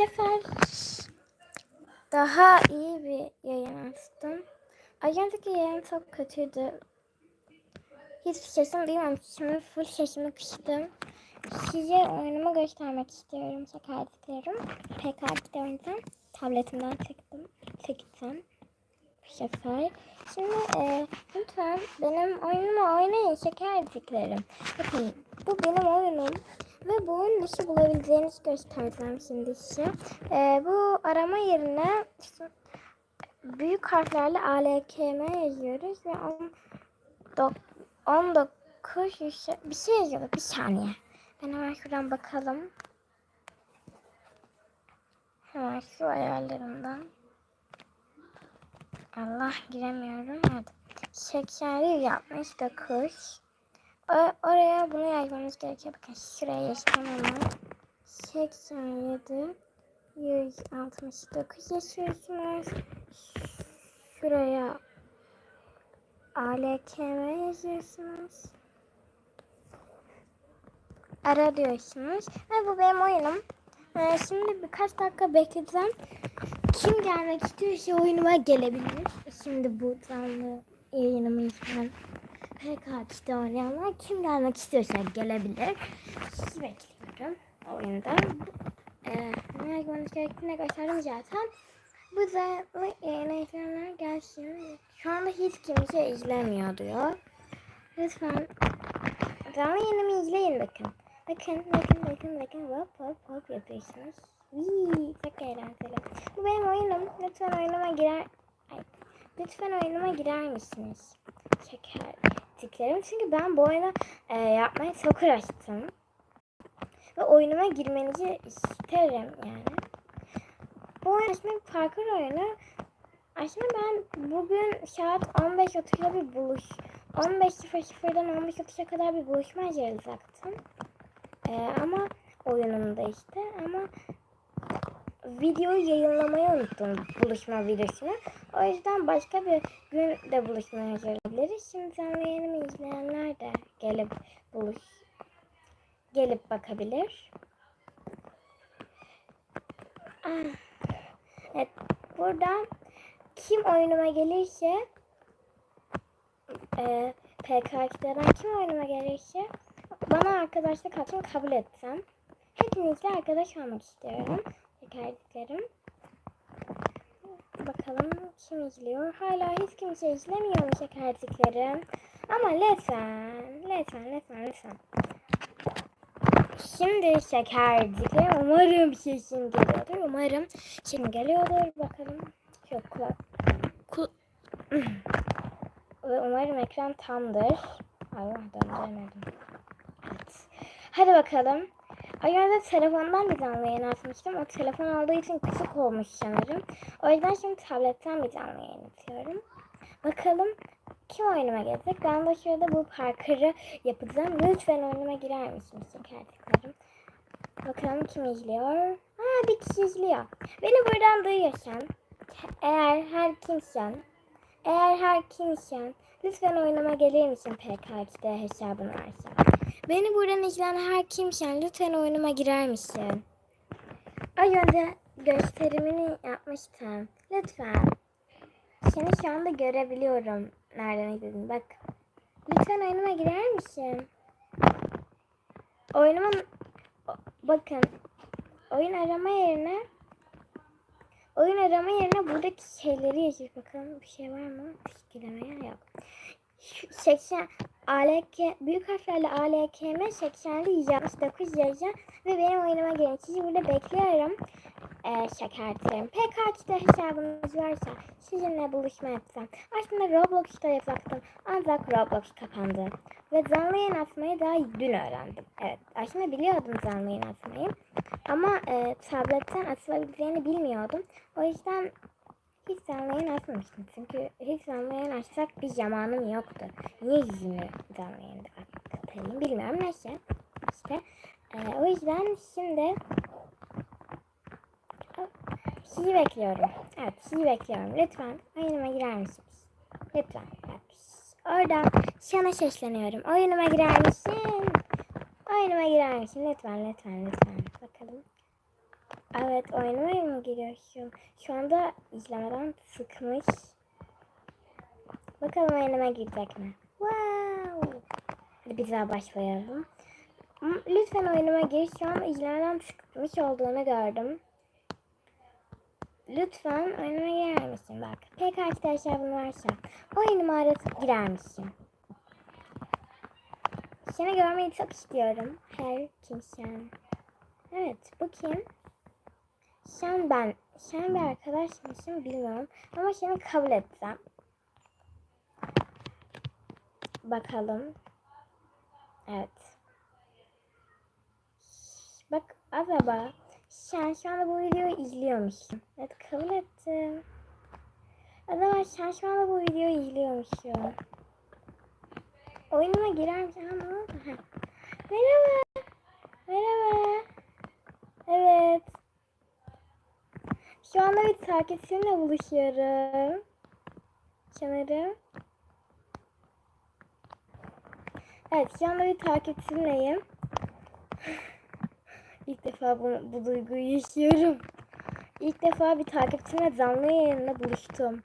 sefer daha iyi bir yayın açtım. Az önceki yayın çok kötüydü. Hiç sesim duymamıştım. Şimdi full sesimi kıstım. Size oyunumu göstermek istiyorum. Şekerliklerim. PKX'de oynayacağım. Tabletimden çektim. Çektim. Bu sefer. Şimdi e, lütfen benim oyunumu oynayın şekerliklerim. Bakın bu benim oyunum. Ve bu oyunu nasıl bulabileceğinizi göstereceğim şimdi size. E, bu arama yerine büyük harflerle ALKM yazıyoruz ve on, dok, 19 yüz- bir şey yazıyor. Bir saniye. Ben hemen şuradan bakalım. Hemen şu ayarlarından. Allah giremiyorum. Evet. 80 69. Oraya bunu yazmanız gerekiyor. Bakın şuraya yazdım hemen. 87 169 yazıyorsunuz. Şuraya ALKM yazıyorsunuz. Ara diyorsunuz. Ve bu benim oyunum. Ee, şimdi birkaç dakika bekleyeceğim. Kim gelmek istiyorsa oyunuma gelebilir. Şimdi bu canlı yayınımı izleyen PKX'de oynayanlar kim gelmek istiyorsa gelebilir. Sizi bekliyorum oyunda. Ee, ne yapmanız gerektiğini gösterdim zaten. Bu canlı yayını izleyenler gelsin. Şu anda hiç kimse izlemiyor diyor. Lütfen canlı yayınımı izleyin bakın. Bakın, bakın, bakın, bakın. Hop hop hop yapıyorsunuz. Vii, çok eğlenceli. Bu benim oyunum. Lütfen oyunuma girer... Ay, lütfen oyunuma girer misiniz? Şeker tıklarım. Çünkü ben bu oyunu e, yapmaya çok uğraştım. Ve oyunuma girmenizi isterim yani. Bu oyun aslında bir parkur oyunu. Aslında ben bugün saat 15.30'da bir buluş 15.00'dan 15.30'a kadar bir buluşma ayarlayacaktım. Ee, ama oyunumda işte ama videoyu yayınlamayı unuttum buluşma videosunu. O yüzden başka bir gün de buluşmaya ayarlayabiliriz. Şimdi canlı yayınımı izleyenler de gelip buluş gelip bakabilir. Ah. Evet, buradan kim oyunuma gelirse e, PKX'den kim oyunuma gelirse bana arkadaşlık atın kabul etsem. Hepinizle arkadaş olmak istiyorum. Şekerliklerim. Bakalım kim izliyor? Hala hiç kimse izlemiyor mu şekerliklerim? Ama lütfen, lütfen, lütfen, lütfen. Şimdi şekerciklerim umarım sesim geliyordur. Umarım sesim geliyordur. Bakalım. Yok kulak. Kul Ve umarım ekran tamdır. Allah döndüremedim. Evet. Hadi bakalım. Ayarda telefondan bir canlı yayın açmıştım. O telefon olduğu için kısık olmuş sanırım. O yüzden şimdi tabletten bir canlı yayın açıyorum. Bakalım kim oyunuma gelecek? Ben de şurada bu parkuru yapacağım. Lütfen oyunuma girer misiniz şekerliklerim? Bakalım kim izliyor? Ha bir kişi izliyor. Beni buradan duyuyorsan, eğer her kimsen, eğer her kimsen, lütfen oyunuma gelir misin PKX'de hesabın varsa? Beni buradan izleyen her kimsen, lütfen oyunuma girer misin? Az önce gösterimini yapmıştım. Lütfen. Seni şu anda görebiliyorum. Nereden izledin bak. Lütfen oyunuma girer misin? Oyunuma bakın. Oyun arama yerine oyun arama yerine buradaki şeyleri yazıyor. Bakalım bir şey var mı? Teşekkürlemeye yok. Şu 80 ALK büyük harflerle ALKM 80'li 169 yazacağım ve benim oyunuma gelin. Sizi burada bekliyorum. Ee, şekertirim. PKX'de hesabınız varsa sizinle buluşma yapsam. Aslında Roblox'ta yapacaktım. Ancak Roblox kapandı. Ve canlı yayın açmayı daha dün öğrendim. Evet aslında biliyordum canlı yayın açmayı. Ama e, tabletten açılabileceğini bilmiyordum. O yüzden hiç canlı açmamıştım. Çünkü hiç canlı açsak bir zamanım yoktu. Niye yüzümü canlı yayında kapatayım bilmiyorum. Neyse. İşte e, o yüzden şimdi sizi bekliyorum. Evet sizi bekliyorum. Lütfen oyunuma girer misiniz? Lütfen. Bak, Oradan sana sesleniyorum. Oyunuma girer misin? Oyunuma girer misin? Lütfen lütfen lütfen. Evet oynamaya mı giriyorsun? Şu anda izlemeden sıkmış. Bakalım oynama girecek mi? Wow. Hadi bir daha başlayalım. Lütfen oyunuma gir. Şu an izlemeden sıkmış olduğunu gördüm. Lütfen oyunuma girer misin? Bak. Pek arkadaşlar bunu varsa. Oyunuma aratıp girer misin? Seni görmeyi çok istiyorum. Her kimsen. Evet. Bu kim? Sen ben. Sen bir arkadaş mısın bilmiyorum. Ama seni kabul etsem. Bakalım. Evet. Bak acaba sen şu anda bu videoyu izliyormuşsun. Evet kabul ettim. Acaba sen şu anda bu videoyu izliyormuşsun. Oyunuma girer misin? Ha. Merhaba. Merhaba. Evet. Şu anda bir takipçimle buluşuyorum. Sanırım. Evet şu anda bir takipçimleyim. İlk defa bu, bu duyguyu yaşıyorum. İlk defa bir takipçimle canlı yayında buluştum.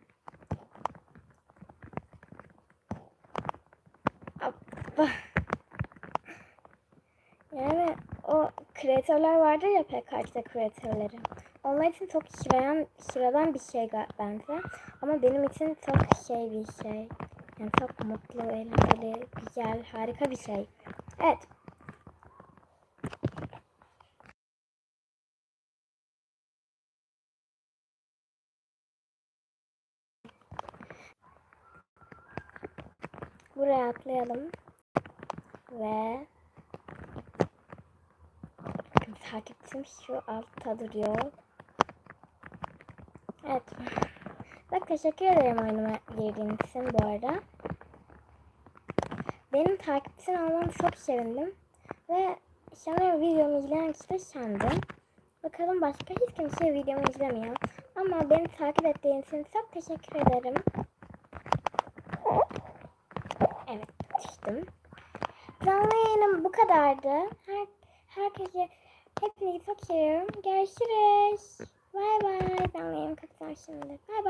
Hoppa. Yani o kreatörler vardır ya PKK'da kreatörleri. Onlar için çok sıradan, sıradan bir şey bence. Ama benim için çok şey bir şey. Yani çok mutlu, eğlenceli, güzel, harika bir şey. Evet. Buraya atlayalım. Ve takipçim şu altta duruyor. Evet. Bak teşekkür ederim oyunuma girdiğin için bu arada. Benim takipçim olmanı çok sevindim. Ve sanırım videomu izleyen kişi de sendin. Bakalım başka hiç kimse videomu izlemiyor. Ama beni takip ettiğin için çok teşekkür ederim. Evet düştüm. Canlı yayınım bu kadardı. Her, herkese hepinizi çok seviyorum. Görüşürüz. Bay bay. Canlı yayın kapatacağım şimdi. Bay bay.